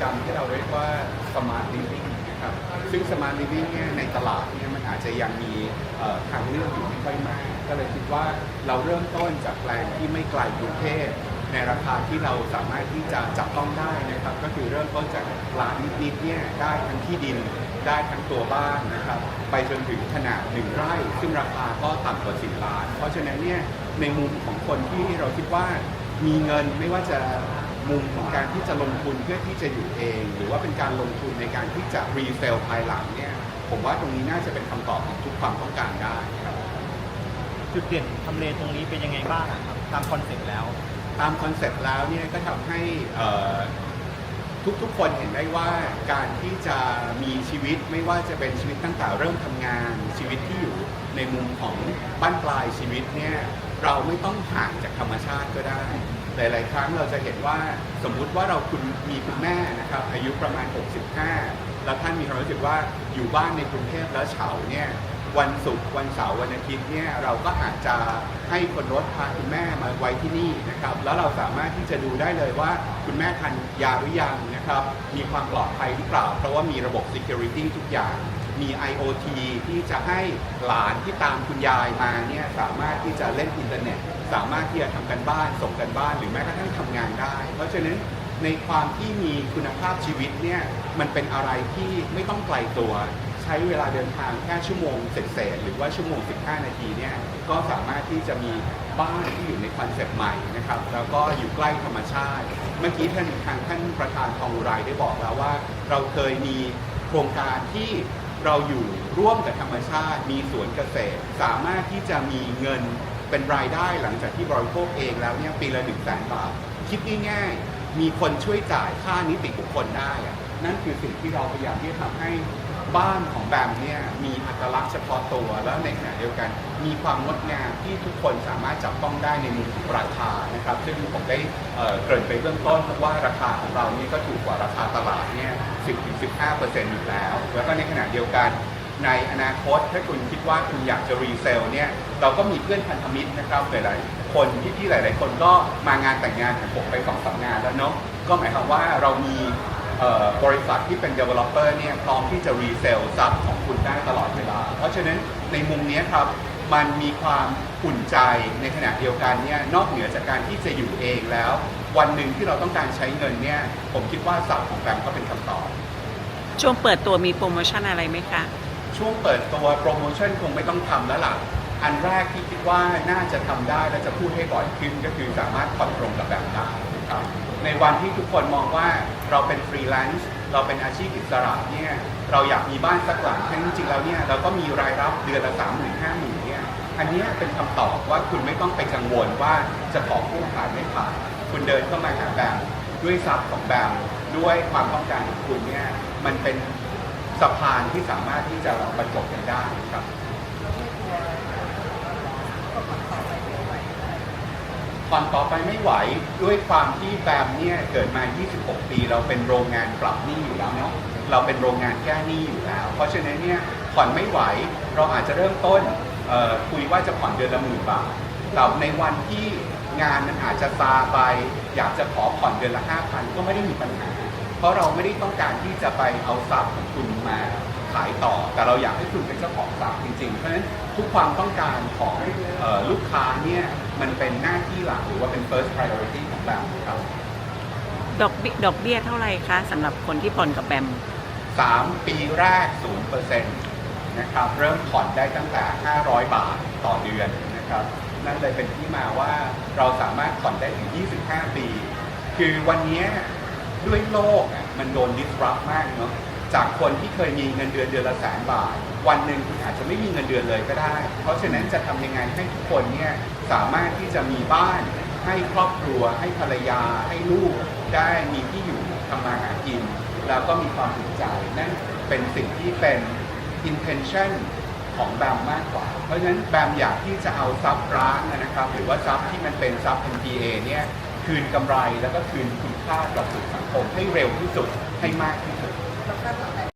กรรมที่เราเรียกว่า smart living นะครับซึ่ง smart living เนี่ยในตลาดเนี่ยมันอาจจะยังมีเอ่อทางเลือกอยู่ไม่ค่อยมากก็เลยคิดว่าเราเริ่มต้นจากแปลงที่ไม่ไกลกรุงเทพในราคาที่เราสามารถที่จะจับต้องได้นะครับ ก็คือเริ่มต้นจากล้านนิดๆเนี่ยได้ทั้งที่ดินได้ทั้งตัวบ้านนะครับ ไปจนถึงขนาดหนึ่งไร่ ซึ่งราคาก็ต่ำกว่าสิบล้าน เพราะฉะนั้นเนี่ยในมุมของคนที่เราคิดว่ามีเงินไม่ว่าจะ มุมของการที่จะลงทุนเพื่อที่จะอยู่เอง หรือว่าเป็นการลงทุนในการที่จะรีเซลภายหลังเนี่ยผมว่าตรงนี้น่าจะเป็นคำตอบของทุกความต้องการได้ครับจุดเด่นทำเลตรงนี้เป็นยังไงบ้างอะครับตามคอนเซ็ปต์แล้ว ตามคอนเซ็ปต์แล้วเนี่ยก็ทำให้เอ่อทุกๆ คนเห็นได้ว่าการที่จะมีชีวิตไม่ว่าจะเป็นชีวิตตั้งแต่เริ่มทำงานชีวิตที่อยู่ในมุมของบ้านปลายชีวิตเนี่ยเราไม่ต้องห่างจากธรรมชาติก็ได้ หลาย ๆ ครั้งเราจะเห็นว่าสมมุติว่าเราคุณมีคุณแม่นะครับอายุประมาณ 65 แล้วท่านมีความรู้สึกว่าอยู่บ้านในกรุงเทพแล้วเฉาเนี่ยวันศุกร์วันเสาร์วันอาทิตย์เนี่ยเราก็อาจจะให้คนรถพาคุณแม่มาไว้ที่นี่นะครับแล้วเราสามารถที่จะดูได้เลยว่าคุณแม่ทานยาหรือยังนะครับมีความปลอดภัยหรือเปล่า เพราะว่ามีระบบ security ทุกอย่าง มี IoT ที่จะให้หลานที่ตามคุณยายมาเนี่ยสามารถที่จะเล่นอินเทอร์เน็ต สามารถที่จะทำกันบ้านส่งกันบ้าน หรือแม้กระทั่งทำงานได้ เพราะฉะนั้นในความที่มีคุณภาพชีวิตเนี่ยมันเป็นอะไรที่ไม่ต้องไกลตัว ใช้เวลาเดินทางแค่ชั่วโมงเศษหรือว่าชั่วโมง 15 นาทีเนี่ยก็สามารถที่จะมีบ้านที่อยู่ในคอนเซ็ปต์ใหม่นะครับแล้วก็อยู่ใกล้ธรรมชาติ เมื่อกี้ท่านทางท่านประธานทองอุไรได้บอกแล้วว่า เราเคยมีโครงการที่ เราอยู่ร่วมกับธรรมชาติ มีสวนเกษตร สามารถที่จะมีเงินเป็นรายได้หลังจากที่บริโภคเองแล้วเนี่ยปีละหนึ่งแสนบาท คิดง่ายๆมีคนช่วยจ่ายค่านิติบุคคลได้อะนั่นคือสิ่งที่เราพยายามที่จะทำให้ บ้านของแบมเนี่ยมีอัตลักษณ์เฉพาะตัว แล้วในขณะเดียวกัน มีความงดงามที่ทุกคนสามารถจับต้องได้ในมุมของราคานะครับ ซึ่งผมได้เกริ่นไปเบื้องต้นว่าราคาของเรานี่ก็ถูกกว่าราคาตลาดเนี่ย 10-15%อยู่แล้ว แล้วก็ในขณะเดียวกันในอนาคตถ้าคุณคิดว่าคุณอยากจะรีเซลเนี่ยเราก็มีเพื่อนพันธมิตรนะครับหลายๆคนพี่ๆหลาย ๆ คนก็มางานแต่งงานของผมไปสองสามงานแล้วเนาะก็หมายความว่าเรามี บริษัทที่เป็น developer เนี่ยพร้อมที่จะรีเซลทรัพย์ของคุณได้ตลอดเวลา เพราะฉะนั้นในมุมเนี้ยครับมันมีความอุ่นใจในขณะเดียวกันเนี่ยนอกเหนือจากการที่จะอยู่เองแล้ว วันหนึ่งที่เราต้องการใช้เงินเนี่ยผมคิดว่าทรัพย์ของแบงก์ก็เป็นคำตอบ ช่วงเปิดตัวมีโปรโมชั่นอะไรไหมคะ ช่วงเปิดตัวโปรโมชั่นคงไม่ต้องทำแล้วล่ะ อันแรกที่คิดว่าน่าจะทำได้และจะพูดให้บ่อยขึ้นก็คือสามารถผ่อนตรงกับแบบได้นะครับ ในวันที่ทุกคนมองว่าเราเป็นฟรีแลนซ์เราเป็นอาชีพอิสระเนี่ยเราอยากมีบ้านสักหลังทั้งจริงแล้วเนี่ยเราก็มีรายรับเดือนละสามหมื่นห้าหมื่นเนี่ยอันนี้เป็นคำตอบว่าคุณไม่ต้องไปกังวลว่าจะขอกู้ผ่านไม่ผ่านคุณเดินเข้ามาหาแบมด้วยทรัพย์ของแบมด้วยความต้องการของคุณเนี่ยมันเป็นสะพานที่สามารถที่จะบรรจบกันได้ครับ ผ่อนต่อไปไม่ไหวด้วยความที่แบมเนี่ยเกิดมา 26 ปี เราเป็นโรงงานปรับหนี้อยู่แล้วเนาะเราเป็นโรงงานแก้หนี้อยู่แล้ว เพราะฉะนั้นเนี่ยผ่อนไม่ไหวเราอาจจะเริ่มต้นคุยว่าจะผ่อนเดือนละหมื่นบาทแต่ในวันที่งานมันอาจจะซาไป อยากจะขอผ่อนเดือนละ5,000ก็ไม่ได้มีปัญหา เพราะเราไม่ได้ต้องการที่จะไปเอาทรัพย์ของคุณมา ขายต่อ แต่เราอยากให้คุณเป็นเจ้าของทรัพย์จริงๆ เพราะฉะนั้นทุกความต้องการของเออลูกค้าเนี่ยมันเป็นหน้าที่หลักหรือว่าเป็น first priority ของเราครับดอกเบี้ยดอกเบี้ยเท่าไหร่คะสำหรับคนที่ผ่อนกับแบมสามปีแรก0%นะครับเริ่มผ่อนได้ตั้งแต่ 500 บาทต่อเดือนนะครับนั่นเลยเป็นที่มาว่าเราสามารถผ่อนได้ถึง 25 ปี คือวันเนี้ยด้วยโลกอะมันโดน disrupt มากเนาะ จากคนที่เคยมีเงินเดือนเดือนละแสนบาท วันหนึ่งคุณอาจจะไม่มีเงินเดือนเลยก็ได้ เพราะฉะนั้นจะทำยังไงให้ทุกคนเนี่ยสามารถที่จะมีบ้าน ให้ครอบครัว ให้ภรรยา ให้ลูกได้มีที่อยู่ทำมาหากิน แล้วก็มีความภูมิใจนั่นเป็นสิ่งที่เป็น intention ของแบมมากกว่า เพราะฉะนั้นแบมอยากที่จะเอาทรัพย์ร้างนะครับ หรือว่าทรัพย์ที่มันเป็นทรัพย์ NPA เนี่ยคืนกำไรแล้วก็คืนคุณค่ากลับสังคมให้เร็วที่สุดให้มากที่สุด Gracias.